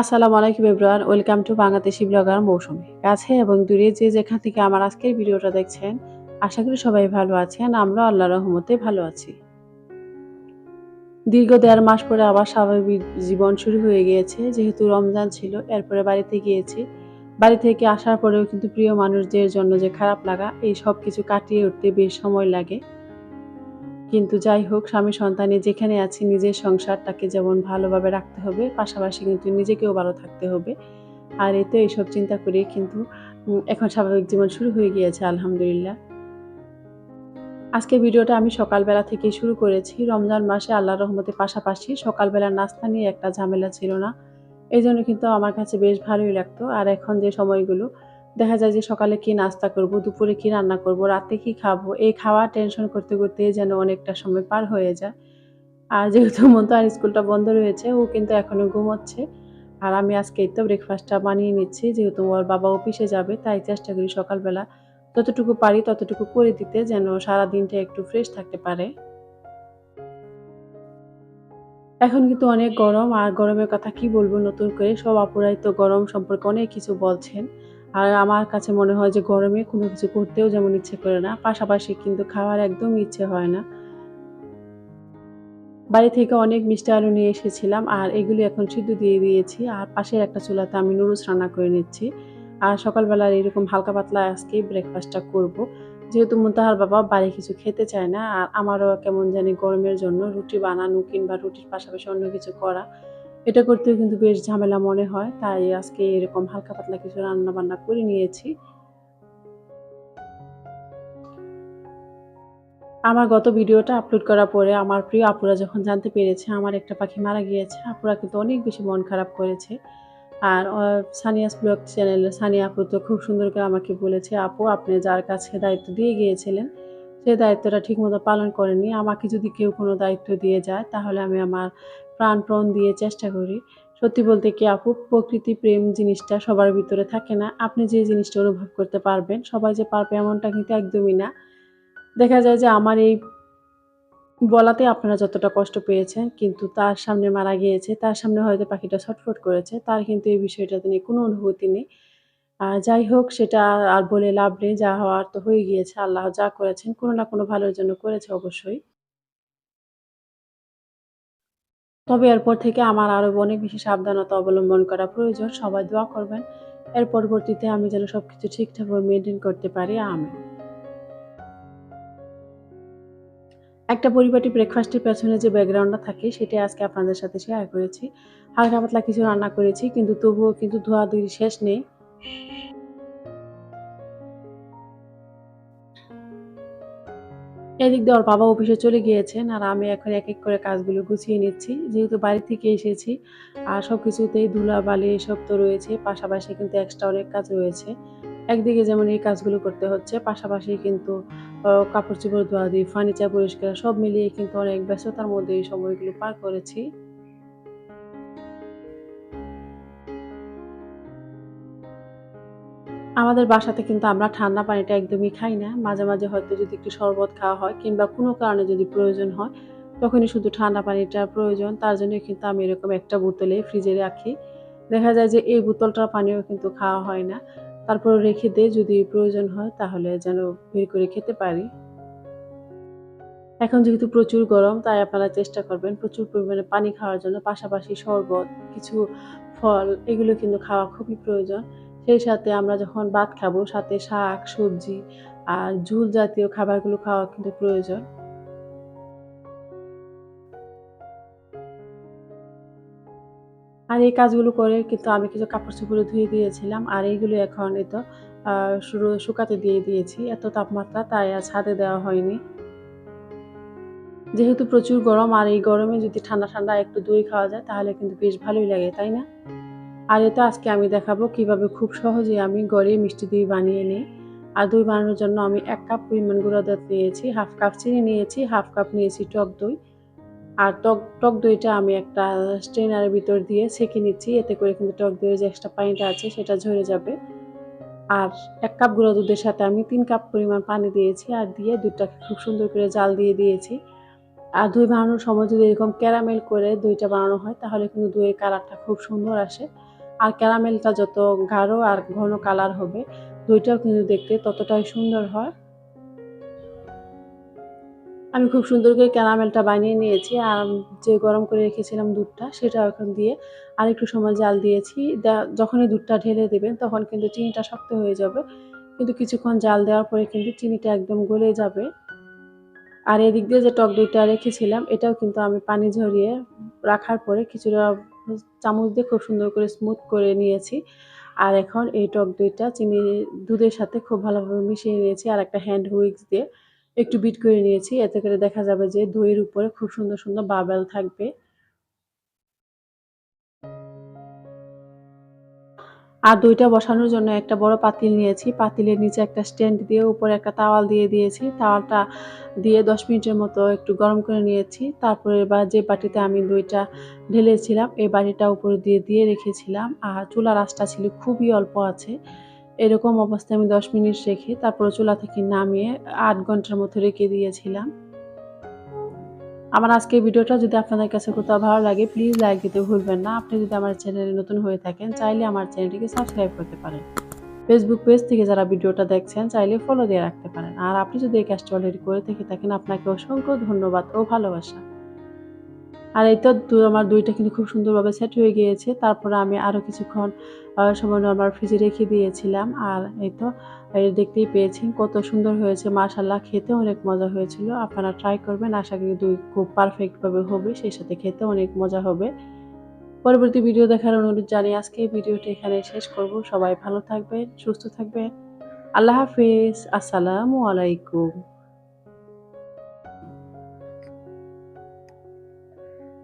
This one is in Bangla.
আসসালামু আলাইকুম everyone, welcome to Bangladeshi blogger Mousumi. কাছে এবং দূরে যে যেখান থেকে আমার আজকের ভিডিওটা দেখছেন, আশা করি সবাই ভালো আছেন, আমরা আল্লাহ রহমতে ভালো আছি। দীর্ঘ দেড় মাস পরে আবার স্বাভাবিক জীবন শুরু হয়ে গিয়েছে, যেহেতু রমজান ছিল, এরপরে বাড়িতে গিয়েছি। বাড়ি থেকে আসার পরেও কিন্তু প্রিয় মানুষদের জন্য যে খারাপ লাগা, এই সব কিছু কাটিয়ে উঠতে বেশ সময় লাগে। কিন্তু যাই হোক, স্বামী সন্তানে যেখানে আছি, নিজের সংসারটাকে যেমন ভালোভাবে রাখতে হবে, পাশাপাশি কিন্তু নিজেকেও ভালো থাকতে হবে। আর এতে এইসব চিন্তা করে কিন্তু এখন স্বাভাবিক জীবন শুরু হয়ে গিয়েছে, আলহামদুলিল্লাহ। আজকে ভিডিওটা আমি সকালবেলা থেকেই শুরু করেছি। রমজান মাসে আল্লাহ রহমতে পাশাপাশি সকালবেলা নাস্তা নিয়ে একটা ঝামেলা ছিল না। এই জন্য কিন্তু আমার কাছে বেশ ভালোই লাগতো। আর এখন যে সময়গুলো দেখা যায় যে সকালে কি নাস্তা করব, দুপুরে কি রান্না করব, রাতে কি খাব, এই খাওয়া টেনশন করতে করতে যেন অনেকটা সময় পার হয়ে যায়। আর যেহেতু মতো আর স্কুলটা বন্ধ রয়েছে, ও কিন্তু এখনও ঘুমোচ্ছে। আর আমি আজকে এই তো ব্রেকফাস্টটা বানিয়ে নিচ্ছি, যেহেতু ওর বাবা অফিসে যাবে, তাই চেষ্টা করি সকালবেলা যতটুকু পারি ততটুকু করে দিতে, যেন সারা দিনটা একটু ফ্রেশ থাকতে পারে। এখন কিন্তু অনেক গরম, আর গরমের কথা কি বলব, নতুন করে সব আপুরাই তো গরম সম্পর্কে অনেক কিছু বলছেন। আর আমার কাছে মনে হয় যে গরমে কোনো কিছু করতেও যেমন ইচ্ছে করে না, পাশাপাশি কিন্তু খাওয়ার একদম ইচ্ছে হয় না। বাড়ি থেকে অনেক মিষ্টি আলু নিয়ে এসেছিলাম আর এগুলি এখন সিদ্ধ দিয়ে দিয়েছি আর পাশের একটা চুলাতে আমি নুডলস রান্না করে নিচ্ছি। আর সকালবেলার এরকম হালকা পাতলা আজকে ব্রেকফাস্টটা করব। যেহেতু মুতাহার বাবা বাড়ি কিছু খেতে চায় না আর আমারও কেমন জানি গরমের জন্য রুটি বানানো কিংবা রুটির পাশাপাশি অন্য কিছু করা এটা করতেও কিন্তু বেশ ঝামেলা মনে হয়, তাই আজকে এরকম হালকা পাতলা কিছু রান্না বান্না করে নিয়েছি। আমার গত ভিডিওটা আপলোড করার পরে আমার প্রিয় আপুরা যখন জানতে পেরেছে আমার একটা পাখি মারা গিয়েছে, আপুরা কিন্তু অনেক বেশি মন খারাপ করেছে। আর সানিয়াস ব্লগ চ্যানেলের সানিয়া আপু তো খুব সুন্দর করে আমাকে বলেছে, আপু, আপনি যার কাছে দায়িত্ব দিয়ে গিয়েছিলেন সেই দায়িত্বটা ঠিকমতো পালন করেনি। আমাকে যদি কেউ কোনো দায়িত্ব দিয়ে যায়, তাহলে আমি আমার প্রাণপণ দিয়ে চেষ্টা করি। সত্যি বলতে কি আপু, প্রকৃতি, প্রেম জিনিসটা সবার ভিতরে থাকে না। আপনি যে জিনিসটা অনুভব করতে পারবেন, সবাই যে পারবে এমনটা কিন্তু একদমই না। দেখা যায় যে আমার এই বলাতে আপনারা যতটা কষ্ট পেয়েছেন, কিন্তু তার সামনে মারা গিয়েছে, তার সামনে হয়তো পাখিটা ছটফট করেছে, তার কিন্তু এই বিষয়টাতে নিয়ে কোনো অনুভূতি নেই। যাই হোক, সেটা আর বলে লাভ নেই, যা হওয়ার তো হয়ে গিয়েছে, আল্লাহ যা করেছেন, কোনো না কোনো ভালোর জন্য করেছে অবশ্যই। তবে এরপর থেকে আমার আরও অনেক বেশি সাবধানতা অবলম্বন করা প্রয়োজন। সবাই দোয়া করবেন। এর পরবর্তীতে আমি যেন সবকিছু ঠিকঠাকভাবে মেনটেন করতে পারি। আমি একটা পরিপাটি ব্রেকফাস্টের পেছনে যে ব্যাকগ্রাউন্ডটা থাকে, সেটা আজকে আপনাদের সাথে শেয়ার করেছি। হালকা পাতলা কিছু রান্না করেছি, কিন্তু তবুও কিন্তু ধোয়া ধোয়াধুয়ি শেষ নেই। এদিক দিয়ে ওর বাবা অফিসে চলে গিয়েছেন আর আমি এখন এক এক করে কাজগুলো গুছিয়ে নিচ্ছি। যেহেতু বাড়ি থেকে এসেছি আর সব কিছুতেই ধুলা বালি এসব তো রয়েছে, পাশাপাশি কিন্তু এক্সট্রা অনেক কাজ রয়েছে। একদিকে যেমন এই কাজগুলো করতে হচ্ছে, পাশাপাশি কিন্তু কাপড় চোপড় ধোয়া দিই ফার্নিচার পরিষ্কার সব মিলিয়ে কিন্তু অনেক ব্যস্ততার মধ্যে এই সময়গুলো পার করেছি। আমাদের বাসাতে কিন্তু আমরা ঠান্ডা পানিটা একদমই খাই না। মাঝে মাঝে হয়তো যদি একটু শরবত খাওয়া হয় কিংবা কোনো কারণে যদি প্রয়োজন হয়, তখনই শুধু ঠান্ডা পানিটার প্রয়োজন। তার জন্য কিন্তু আমি এরকম একটা বোতলে ফ্রিজে রাখি। দেখা যায় যে এই বোতলটার পানিও কিন্তু খাওয়া হয় না। তারপর রেখে দিয়ে যদি প্রয়োজন হয় তাহলে যেন বের করে খেতে পারি। এখন যেহেতু প্রচুর গরম, তাই আপনারা চেষ্টা করবেন প্রচুর পরিমাণে পানি খাওয়ার জন্য। পাশাপাশি শরবত, কিছু ফল, এগুলো কিন্তু খাওয়া খুবই প্রয়োজন। সেই সাথে আমরা যখন ভাত খাব সাথে শাক সবজি আর ঝুল জাতীয় খাবারগুলো খাওয়া কিন্তু প্রয়োজন। আর এই কাজগুলো করে কিন্তু আমি কিছু কাপড় চোপড় ধুয়ে দিয়েছিলাম আর এইগুলো এখন এই তো আহ, শুরু শুকাতে দিয়ে দিয়েছি। এত তাপমাত্রা তাই আর ছাদে দেওয়া হয়নি। যেহেতু প্রচুর গরম আর এই গরমে যদি ঠান্ডা ঠান্ডা একটু দই খাওয়া যায় তাহলে কিন্তু বেশ ভালোই লাগে তাই না? আর এতে আজকে আমি দেখাবো কীভাবে খুব সহজে আমি গড়ে মিষ্টি দই বানিয়ে নিই। আর দই বানানোর জন্য আমি এক কাপ পরিমাণ গুঁড়া দুধ নিয়েছি, হাফ কাপ চিনি নিয়েছি, হাফ কাপ নিয়েছি টক দই। আর টক টক দইটা আমি একটা স্ট্রেনারের ভিতর দিয়ে ছেঁকে নিচ্ছি, এতে করে কিন্তু টক দইয়ের যে এক্সট্রা পানিটা আছে সেটা ঝরে যাবে। আর এক কাপ গুঁড়া দুধের সাথে আমি তিন কাপ পরিমাণ পানি দিয়েছি আর দিয়ে দুধটাকে খুব সুন্দর করে জাল দিয়ে দিয়েছি। আর দই বানানোর সময় যদি এরকম ক্যারামেল করে দইটা বানানো হয় তাহলে কিন্তু দইয়ের কালারটা খুব সুন্দর আসে। আর ক্যারামেলটা যত গাঢ় আর ঘন কালার হবে, দইটাও কিন্তু দেখতে ততটাই সুন্দর হয়। আমি খুব সুন্দর করে ক্যারামেলটা বানিয়ে নিয়েছি, আর যে গরম করে রেখেছিলাম দুধটা সেটা এখন দিয়ে আরেকটু সময় জাল দিয়েছি। যখনই দুধটা ঢেলে দেবেন, তখন কিন্তু চিনিটা শক্ত হয়ে যাবে। কিন্তু কিছুক্ষণ জাল দেওয়ার পরে কিন্তু চিনিটা একদম গলে যাবে। আর এদিক দিয়ে যে টক দইটা রেখেছিলাম, এটাও কিন্তু আমি পানি ঝরিয়ে রাখার পরে কিছুটা চামচ দিয়ে খুব সুন্দর করে স্মুথ করে নিয়েছি। আর এখন এই টক দইটা চিনি দুধের সাথে খুব ভালোভাবে মিশিয়ে নিয়েছি আর একটা হ্যান্ড হুইক্স দিয়ে একটু বিট করে নিয়েছি। এতে করে দেখা যাবে যে দইয়ের উপরে খুব সুন্দর সুন্দর বাবেল থাকবে। আর দইটা বসানোর জন্য একটা বড় পাতিল নিয়েছি। পাতিলের নিচে একটা স্ট্যান্ড দিয়ে উপরে একটা তাওয়াল দিয়ে দিয়েছি। তাওয়ালটা দিয়ে দশ মিনিটের মতো একটু গরম করে নিয়েছি। তারপরে এবার যে বাটিতে আমি দইটা ঢেলেছিলাম, এই বাটিটা উপরে দিয়ে দিয়ে রেখেছিলাম। আর চুলার আঁচটা ছিল খুবই অল্প আছে। এরকম অবস্থায় আমি দশ মিনিট রেখে তারপরে চুলা থেকে নামিয়ে আট ঘণ্টার মতো রেখে দিয়েছিলাম। আমার আজকে ভিডিওটা যদি আপনাদের কাছে কোথাও ভালো লাগে প্লিজ লাইক দিতে ভুলবেন না। আপনি যদি আমার চ্যানেলে নতুন হয়ে থাকেন, চাইলে আমার চ্যানেলটিকে সাবস্ক্রাইব করতে পারেন। ফেসবুক পেজ থেকে যারা ভিডিওটা দেখছেন, চাইলে ফলো দিয়ে রাখতে পারেন। আর আপনি যদি এই কাজটা অলরেডি করে থেকে থাকেন আপনাকে অসংখ্য ধন্যবাদ ও ভালোবাসা। আর এই তো আমার দুইটা কিন্তু খুব সুন্দরভাবে সেট হয়ে গিয়েছে। তারপরে আমি আরও কিছুক্ষণ সময় নর্মাল ফ্রিজে রেখে দিয়েছিলাম। আর এই তো দেখতেই পেয়েছেন কত সুন্দর হয়েছে। মাশাল্লাহ খেতে অনেক মজা হয়েছিল। আপনারা ট্রাই করবেন, আশা করি দুই খুব পারফেক্টভাবে হবে, সেই সাথে খেতে অনেক মজা হবে। পরবর্তী ভিডিও দেখার অনুরোধ জানিয়ে আজকে এই ভিডিওটি এখানে শেষ করব। সবাই ভালো থাকবেন, সুস্থ থাকবেন। আল্লাহ হাফিজ, আসসালামু আলাইকুম।